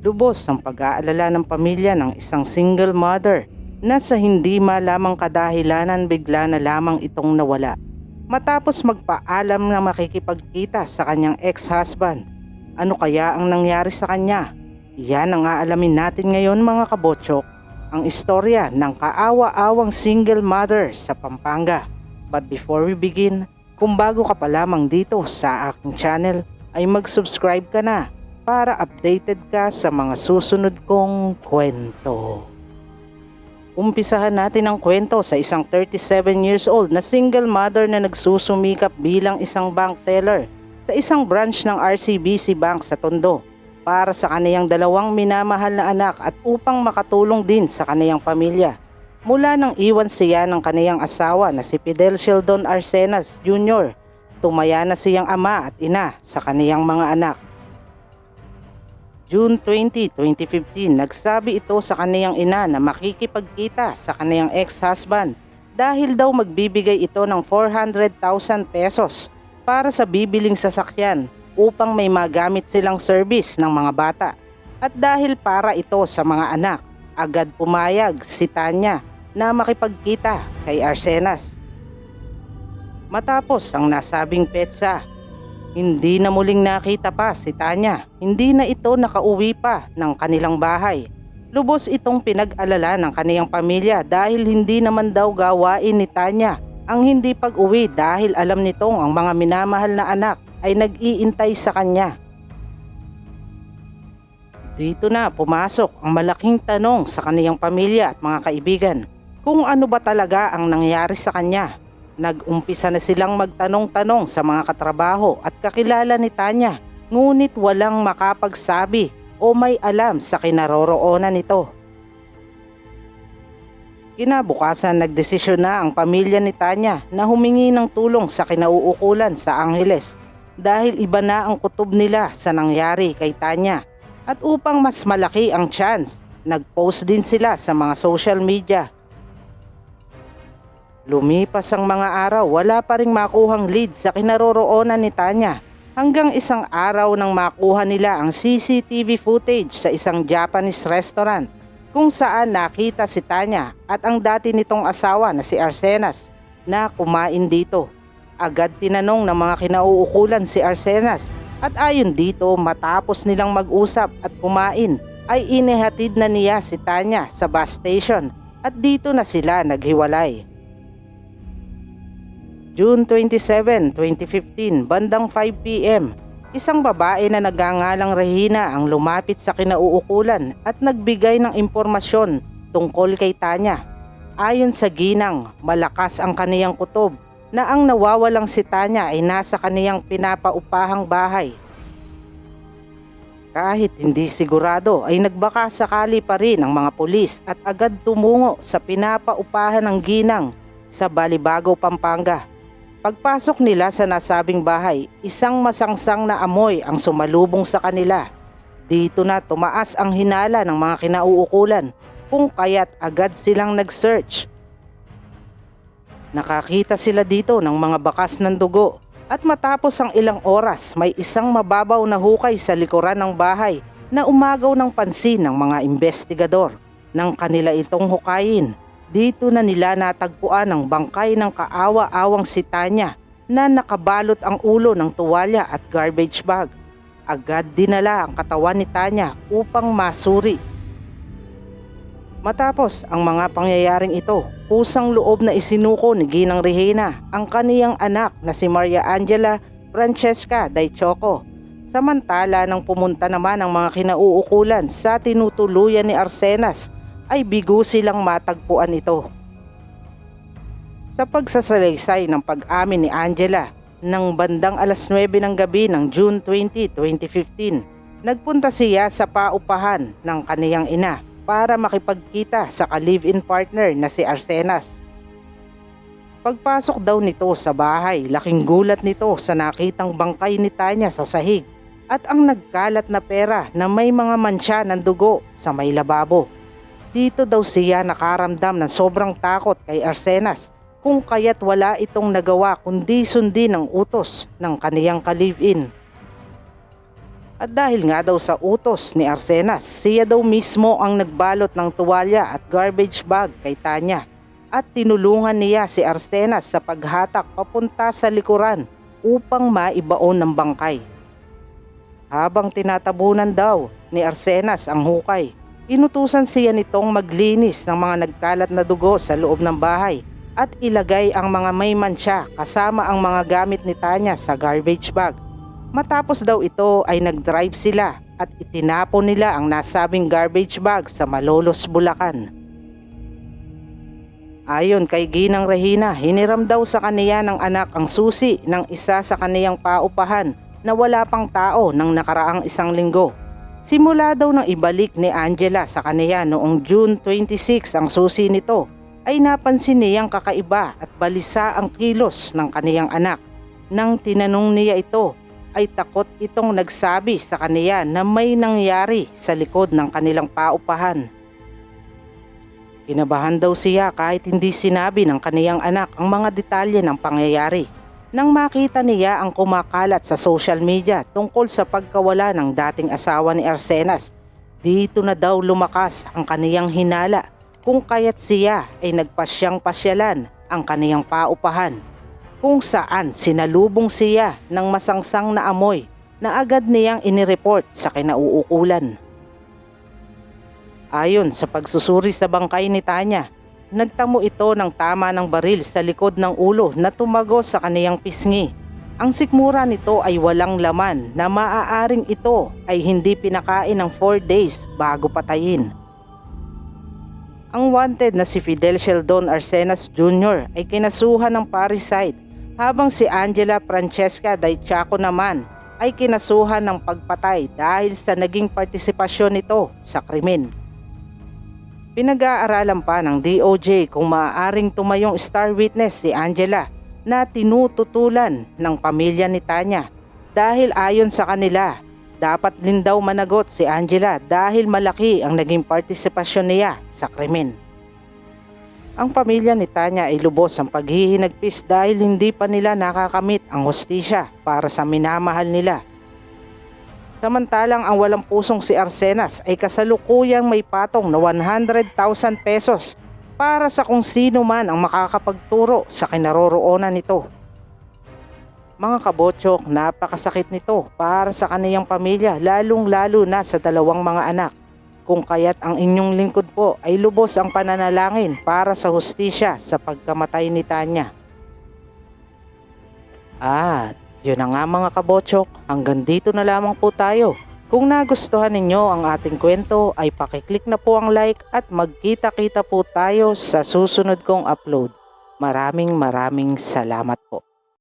Lubos ang pag-aalala ng pamilya ng isang single mother na sa hindi malamang kadahilanan bigla na lamang itong nawala. Matapos magpaalam na makikipagkita sa kanyang ex-husband, ano kaya ang nangyari sa kanya? Yan ang aalamin natin ngayon mga kabotsok, ang istorya ng kaawa-awang single mother sa Pampanga. But before we begin, kung bago ka pa lamang dito sa aking channel, ay mag-subscribe ka na para updated ka sa mga susunod kong kwento. Umpisahan natin ang kwento sa isang 37 years old na single mother na nagsusumikap bilang isang bank teller sa isang branch ng RCBC Bank sa Tondo para sa kaniyang dalawang minamahal na anak at upang makatulong din sa kaniyang pamilya. Mula nang iwan siya ng kaniyang asawa na si Fidel Sheldon Arsenas Jr., tumaya na siyang ama at ina sa kaniyang mga anak. June 20, 2015, nagsabi ito sa kaniyang ina na makikipagkita sa kaniyang ex-husband dahil daw magbibigay ito ng 400,000 pesos para sa bibiling sasakyan upang may magamit silang service ng mga bata. At dahil para ito sa mga anak, agad pumayag si Tanya na makipagkita kay Arsenas. Matapos ang nasabing petsa, hindi na muling nakita pa si Tanya. Hindi na ito nakauwi pa ng kanilang bahay. Lubos itong pinag-alala ng kaniyang pamilya dahil hindi naman daw gawain ni Tanya ang hindi pag-uwi dahil alam nitong ang mga minamahal na anak ay nag-iintay sa kanya. Dito na pumasok ang malaking tanong sa kaniyang pamilya at mga kaibigan kung ano ba talaga ang nangyari sa kanya Nag-umpisa na silang magtanong-tanong sa mga katrabaho at kakilala ni Tanya ngunit walang makapagsabi o may alam sa kinaroroonan nito. Kinabukasan nagdesisyon na ang pamilya ni Tanya na humingi ng tulong sa kinauukulan sa Angeles dahil iba na ang kutob nila sa nangyari kay Tanya at upang mas malaki ang chance, nag-post din sila sa mga social media Lumipas ang mga araw, wala pa ring makuhang lead sa kinaroroonan ni Tanya. Hanggang isang araw nang makuha nila ang CCTV footage sa isang Japanese restaurant kung saan nakita si Tanya at ang dati nitong asawa na si Arsenas na kumain dito. Agad tinanong ng mga kinauukulan si Arsenas at ayon dito matapos nilang mag-usap at kumain ay inihatid na niya si Tanya sa bus station at dito na sila naghiwalay. June 27, 2015, bandang 5pm, isang babae na nagangalang Regina ang lumapit sa kinauukulan at nagbigay ng impormasyon tungkol kay Tanya. Ayon sa ginang, malakas ang kaniyang kutob na ang nawawalang si Tanya ay nasa kaniyang pinapaupahang bahay. Kahit hindi sigurado ay nagbaka sakali pa rin ang mga pulis at agad tumungo sa pinapaupahan ng ginang sa Balibago, Pampanga. Pagpasok nila sa nasabing bahay, isang masangsang na amoy ang sumalubong sa kanila. Dito na tumaas ang hinala ng mga kinauukulan kung kaya't agad silang nag-search. Nakakita sila dito ng mga bakas ng dugo at matapos ang ilang oras may isang mababaw na hukay sa likuran ng bahay na umagaw ng pansin ng mga investigador. Nang kanila itong hukayin, dito na nila natagpuan ang bangkay ng kaawa-awang si Tanya na nakabalot ang ulo ng tuwalya at garbage bag. Agad dinala ang katawan ni Tanya upang masuri. Matapos ang mga pangyayaring ito, pusang loob na isinuko ni Ginang Regina ang kaniyang anak na si Maria Angela Francesca Daichoco. Samantala nang pumunta naman ang mga kinauukulan sa tinutuluyan ni Arsenas ay bigo silang matagpuan ito. Sa pagsasalaysay ng pag-amin ni Angela ng bandang alas 9 ng gabi ng June 20, 2015, nagpunta siya sa paupahan ng kaniyang ina para makipagkita sa ka-live-in partner na si Arsenas. Pagpasok daw nito sa bahay, laking gulat nito sa nakitang bangkay ni Tanya sa sahig at ang nagkalat na pera na may mga mansya ng dugo sa may lababo. Dito daw siya nakaramdam ng sobrang takot kay Arsenas kung kaya't wala itong nagawa kundi sundin ang utos ng kaniyang ka-live-in. At dahil nga daw sa utos ni Arsenas, siya daw mismo ang nagbalot ng tuwalya at garbage bag kay Tanya at tinulungan niya si Arsenas sa paghatak papunta sa likuran upang maibaon ng bangkay. Habang tinatabunan daw ni Arsenas ang hukay, inutusan siya nitong maglinis ng mga nagkalat na dugo sa loob ng bahay at ilagay ang mga may mansya kasama ang mga gamit ni Tanya sa garbage bag. Matapos daw ito ay nag-drive sila at itinapon nila ang nasabing garbage bag sa Malolos, Bulacan. Ayon kay Ginang Regina, hiniram daw sa kaniya ng anak ang susi ng isa sa kaniyang paupahan na wala pang tao ng nakaraang isang linggo. Simula daw nang ibalik ni Angela sa kaniya noong June 26 ang susi nito ay napansin niyang kakaiba at balisa ang kilos ng kaniyang anak. Nang tinanong niya ito ay takot itong nagsabi sa kaniya na may nangyari sa likod ng kanilang paupahan. Kinabahan daw siya kahit hindi sinabi ng kaniyang anak ang mga detalye ng pangyayari. Nang makita niya ang kumakalat sa social media tungkol sa pagkawala ng dating asawa ni Arsenas, dito na daw lumakas ang kaniyang hinala kung kaya't siya ay nagpasyang pasyalan ang kaniyang paupahan kung saan sinalubong siya ng masangsang na amoy na agad niyang inireport sa kinauukulan. Ayon sa pagsusuri sa bangkay ni Tanya, nagtamo ito ng tama ng baril sa likod ng ulo na tumago sa kaniyang pisngi. Ang sikmura nito ay walang laman na maaaring ito ay hindi pinakain ng 4 days bago patayin. Ang wanted na si Fidel Sheldon Arsenas Jr. ay kinasuhan ng parricide habang si Angela Francesca Daichaco naman ay kinasuhan ng pagpatay dahil sa naging partisipasyon nito sa krimen. Pinag-aaralan pa ng DOJ kung maaaring tumayong star witness si Angela na tinututulan ng pamilya ni Tanya dahil ayon sa kanila dapat din daw managot si Angela dahil malaki ang naging partisipasyon niya sa krimen. Ang pamilya ni Tanya ay lubos ang paghihinagpis dahil hindi pa nila nakakamit ang hostisya para sa minamahal nila Samantalang ang walang pusong si Arsenas ay kasalukuyang may patong na 100,000 pesos para sa kung sino man ang makakapagturo sa kinaroroonan nito. Mga kabotsok, napakasakit nito para sa kaniyang pamilya lalong lalo na sa dalawang mga anak. Kung kaya't ang inyong lingkod po ay lubos ang pananalangin para sa hustisya sa pagkamatay ni Tanya. At yun na nga mga kabotsok, hanggang dito na lamang po tayo. Kung nagustuhan ninyo ang ating kwento ay pakiclick na po ang like at magkita-kita po tayo sa susunod kong upload. Maraming maraming salamat po.